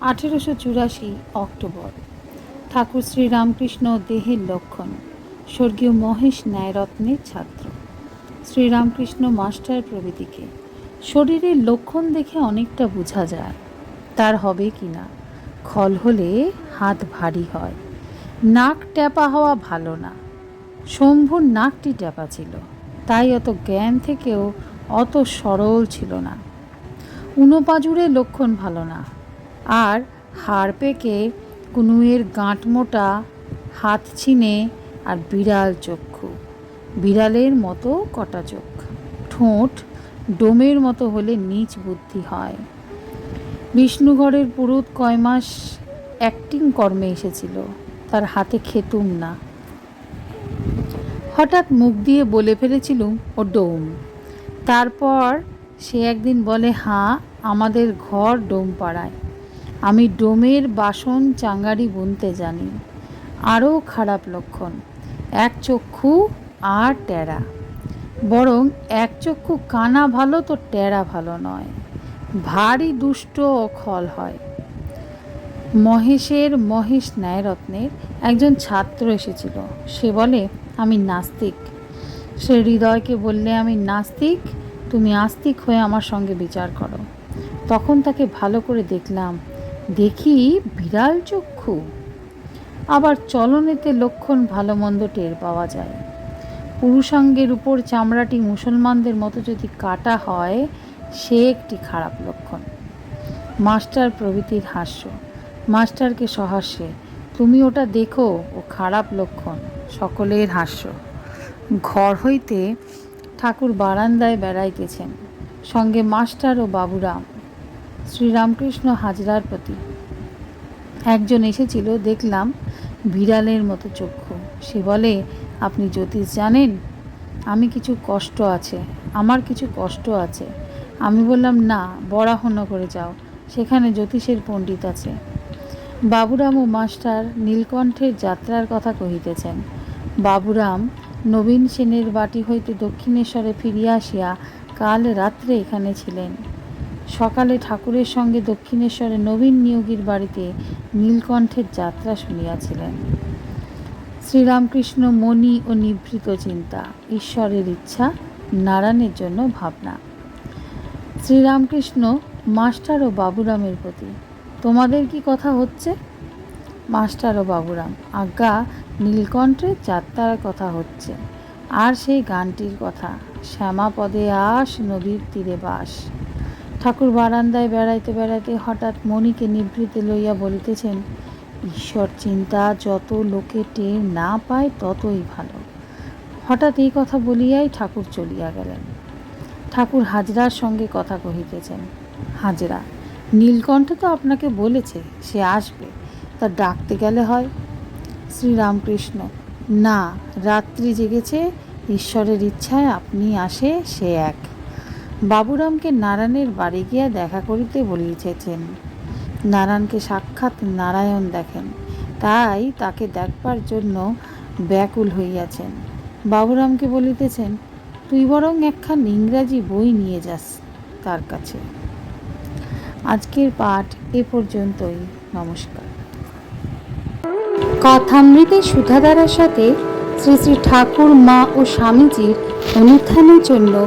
আঠেরোশো চুরাশি অক্টোবর। ঠাকুর শ্রীরামকৃষ্ণ দেহের লক্ষণ। স্বর্গীয় মহেশ ন্যায়রত্নের ছাত্র। শ্রীরামকৃষ্ণ মাস্টার প্রভৃতিকে। শরীরের লক্ষণ দেখে অনেকটা বোঝা যায়। তার হবে কি না? খল হলে হাত ভারী হয়। নাক ট্যাপা হওয়া ভালো না। শম্ভুর নাকটি ট্যাপা ছিল। তাই অত জ্ঞান থেকেও অত সরল ছিল না। উনোপাজুরের লক্ষণ ভালো না। আর হাড় পেকে কুনুয়ের গাঁট মোটা, হাত ছিনে আর বিড়াল চক্ষু। বিড়ালের মতো কটা চোখ। ঠোঁট ডোমের মতো হলে নিচ বুদ্ধি হয়। বিষ্ণুঘরের পুরুত কয় মাস অ্যাক্টিং কর্মে এসেছিল। তার হাতে খেতুম না। হঠাৎ মুখ দিয়ে বলে ফেলেছিলুম, ও ডোম। তারপর সে একদিন বলে হাঁ আমাদের ঘর ডোম পাড়ায়। আমি ডোমের বাসন চাঙ্গারি বুনতে জানি। আরও খারাপ লক্ষণ, এক চক্ষু আর টেরা। বরং এক চক্ষু কানা ভালো তো টেরা ভালো নয়। ভারী দুষ্ট ও খল হয়। মহেশের মহেশ ন্যায়রত্নের একজন ছাত্র এসেছিল। সে বলে, আমি নাস্তিক। সে হৃদয়কে বললে, আমি নাস্তিক, তুমি আস্তিক হয়ে আমার সঙ্গে বিচার করো। তখন তাকে ভালো করে দেখলাম। দেখি বিড়াল চক্ষু। আবার চলনেতে লক্ষণ ভালো মন্দ টের পাওয়া যায়। পুরুষাঙ্গের উপর চামড়াটি মুসলমানদের মতো যদি কাটা হয়, সে একটি খারাপ লক্ষণ। মাস্টার প্রভৃতির হাস্য। মাস্টারকে সহাস্যে, তুমি ওটা দেখো, ও খারাপ লক্ষণ, সকলের হাস্য। ঘর হইতে ঠাকুর বারান্দায় বেড়াইতেছেন। সঙ্গে মাস্টার ও বাবুরাম শ্রীরামকৃষ্ণ হাজরার প্রতি। একজন এসেছিল, দেখলাম বিড়ালের মতো চক্ষু। সে বলে, আপনি জ্যোতিষ জানেন? আমি কিছু কষ্ট আছে, আমার কিছু কষ্ট আছে। আমি বললাম, না বরাহন করে যাও, সেখানে জ্যোতিষের পণ্ডিত আছে। বাবুরাম ও মাস্টার নীলকণ্ঠের যাত্রার কথা কহিতেছেন। বাবুরাম নবীন সেনের বাটি হইতে দক্ষিণেশ্বরে ফিরিয়া আসিয়া কাল রাত্রে এখানে ছিলেন। সকালে ঠাকুরের সঙ্গে দক্ষিণেশ্বরে নবীন নিয়োগীর বাড়িতে নীলকণ্ঠের যাত্রা শুনিয়াছিলেন। শ্রীরামকৃষ্ণ মণি ও নিভৃত চিন্তা, ঈশ্বরের ইচ্ছা, নারায়ণের জন্য ভাবনা। শ্রীরামকৃষ্ণ, মাস্টার ও বাবুরামের প্রতি তোমাদের কি কথা হচ্ছে? মাস্টার ও বাবুরাম, আজ্ঞা, নীলকণ্ঠের যাত্রার কথা হচ্ছে। আর সেই গানটির কথা, শ্যামাপদে আস নদীর তীরে বাস। ঠাকুর বারান্দায় বেড়াইতে বেড়াইতে হঠাৎ মণিকে নিভৃতে লইয়া বলিতেছেন, ঈশ্বর চিন্তা যত লোকে টের না পায় ততই ভালো। হঠাৎ এই কথা বলিয়াই ঠাকুর চলিয়া গেলেন। ঠাকুর হাজরার সঙ্গে কথা কহিতেছেন, হাজরা, নীলকণ্ঠ তো আপনাকে বলেছে, সে আসবে, তা ডাকতে গেলে হয়? শ্রীরামকৃষ্ণ, না, রাত্রি জেগেছে, ঈশ্বরের ইচ্ছায় আপনি আসে, সে এক। বাবুরামকে নারায়ণের বাড়ি গিয়া দেখা করিতে বলিতেছেন নারায়ণকে সাক্ষাৎ নারায়ণ দেখেন, তাই তাকে দেখবার জন্য ব্যাকুল হইয়াছেন। বাবুরামকে বলিতেছেন, তুই বরং একখান ইংরাজি বই নিয়ে যাস তার কাছে। আজকের পাঠ এ পর্যন্তই। নমস্কার। কথামৃতের সুধাধারার সাথে শ্রী শ্রী ঠাকুর, মা ও স্বামীজির অনুত্থানের জন্য